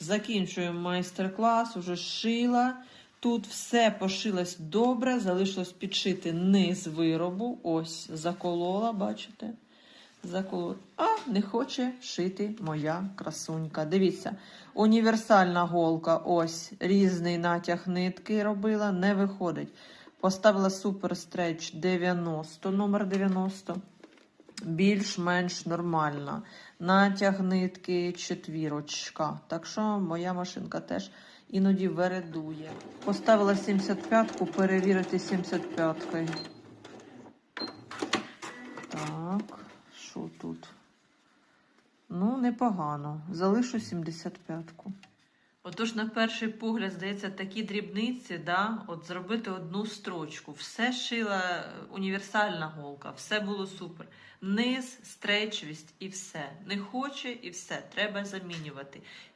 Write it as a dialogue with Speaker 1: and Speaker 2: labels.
Speaker 1: Закінчуємо майстер-клас, уже шила. Тут все пошилось добре, залишилось підшити низ виробу. Ось, заколола, бачите? Заколола. А не хоче шити моя красунька. Дивіться, універсальна голка, ось різний натяг нитки робила, не виходить. Поставила супер стреч 90, номер 90 більш-менш нормальна. Натяг нитки четвірочка. Так що моя машинка теж іноді вередує. Поставила 75-ку, перевірити 75-кою. Так, що тут? Ну, непогано. Залишу 75-ку. Отож, на перший погляд, здається, такі дрібниці, да? от зробити одну строчку. Все шила е, універсальна голка, все було супер. Низ, стречвість і все. Не хоче і все, треба замінювати.